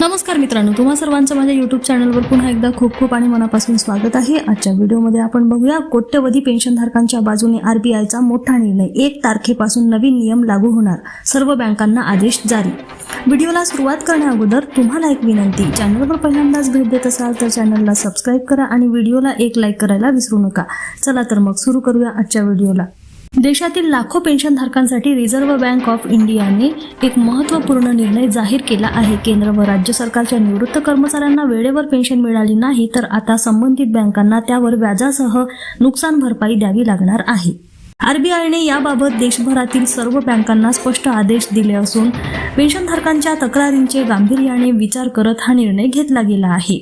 नमस्कार मित्रांनो तुम्हा सर्वांचं माझ्या युट्यूब चॅनलवर पुन्हा एकदा खूप खूप आणि मनापासून स्वागत आहे. आजच्या व्हिडिओमध्ये आपण बघूया कोट्यवधी पेन्शनधारकांच्या बाजूने आरबीआयचा मोठा निर्णय. एक तारखेपासून नवीन नियम लागू होणार सर्व बँकांना आदेश जारी. व्हिडिओला सुरुवात करण्याअगोदर तुम्हाला एक विनंती चॅनलवर पहिल्यांदाच भेट देत असाल तर चॅनलला सबस्क्राईब करा आणि व्हिडिओला एक लाईक करायला विसरू नका. चला तर मग सुरू करूया आजच्या व्हिडिओला. देशातील लाखो पेन्शनधारकांसाठी रिझर्व्ह बँक ऑफ इंडियाने एक महत्त्वपूर्ण निर्णय जाहीर केला आहे. केंद्र व राज्य सरकारच्या निवृत्त कर्मचाऱ्यांना वेळेवर पेन्शन मिळाली नाही तर आता संबंधित बँकांना त्यावर व्याजासह नुकसान भरपाई द्यावी लागणार आहे. आरबीआयने याबाबत देशभरातील सर्व बँकांना स्पष्ट आदेश दिले असून पेन्शनधारकांच्या तक्रारींचे गांभीर्याने विचार करत हा निर्णय घेतला गेला आहे.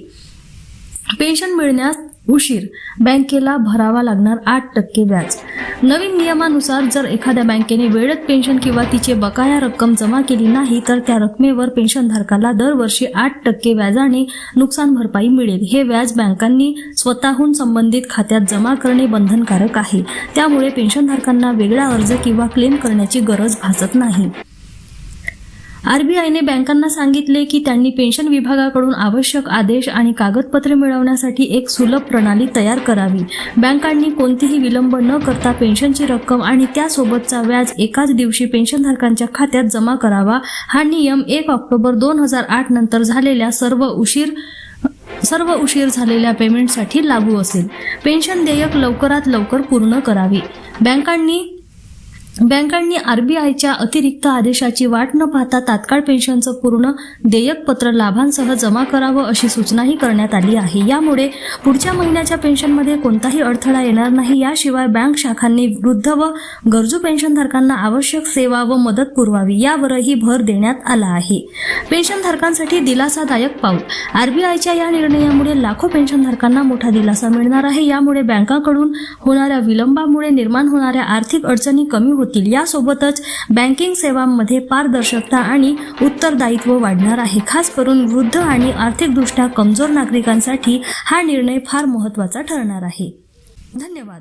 पेन्शन मिळण्यास उशीर बँकेला भरावा लागणार आठ टक्के व्याज. नवीन नियमानुसार जर एखाद्या बँकेने वेळेत पेन्शन किंवा तिचे बकाया रक्कम जमा केली नाही तर त्या रकमेवर पेन्शनधारकाला दरवर्षी आठ टक्के व्याजाने नुकसान भरपाई मिळेल. हे व्याज बँकांनी स्वतःहून संबंधित खात्यात जमा करणे बंधनकारक आहे. त्यामुळे पेन्शनधारकांना वेगळा अर्ज किंवा क्लेम करण्याची गरज भासत नाही. आरबीआयने बँकांना सांगितले की त्यांनी पेन्शन विभागाकडून आवश्यक आदेश आणि कागदपत्रे मिळवण्यासाठी एक सुलभ प्रणाली तयार करावी. बँकांनी कोणतीही विलंब न करता पेन्शनची रक्कम आणि त्यासोबतचा व्याज एकाच दिवशी पेन्शनधारकांच्या खात्यात जमा करावा. हा नियम एक ऑक्टोबर दोन हजार आठ नंतर झालेल्या सर्व उशीर सर्व उशीर झालेल्या पेमेंटसाठी लागू असेल. पेन्शन देयक लवकरात लवकर पूर्ण करावी. बँकांनी बँकांनी आरबीआयच्या अतिरिक्त आदेशाची वाट न पाहता तात्काळ पेन्शनचं पूर्ण देयक पत्र लाभांसह जमा करावं अशी सूचनाही करण्यात आली आहे. यामुळे पुढच्या महिन्याच्या पेन्शनमध्ये कोणताही अडथळा येणार नाही. याशिवाय बँक शाखांनी वृद्ध व गरजू पेन्शनधारकांना आवश्यक सेवा व मदत पुरवावी यावरही भर देण्यात आला आहे. पेन्शनधारकांसाठी दिलासादायक पाऊल. आरबीआयच्या या निर्णयामुळे लाखो पेन्शनधारकांना मोठा दिलासा मिळणार आहे. यामुळे बँकांकडून होणाऱ्या विलंबामुळे निर्माण होणाऱ्या आर्थिक अडचणी कमी होतील. यासोबतच बँकिंग सेवांमध्ये पारदर्शकता आणि उत्तरदायित्व वाढणार आहे. खास करून वृद्ध आणि आर्थिकदृष्ट्या कमजोर नागरिकांसाठी हा निर्णय फार महत्त्वाचा ठरणार आहे. धन्यवाद.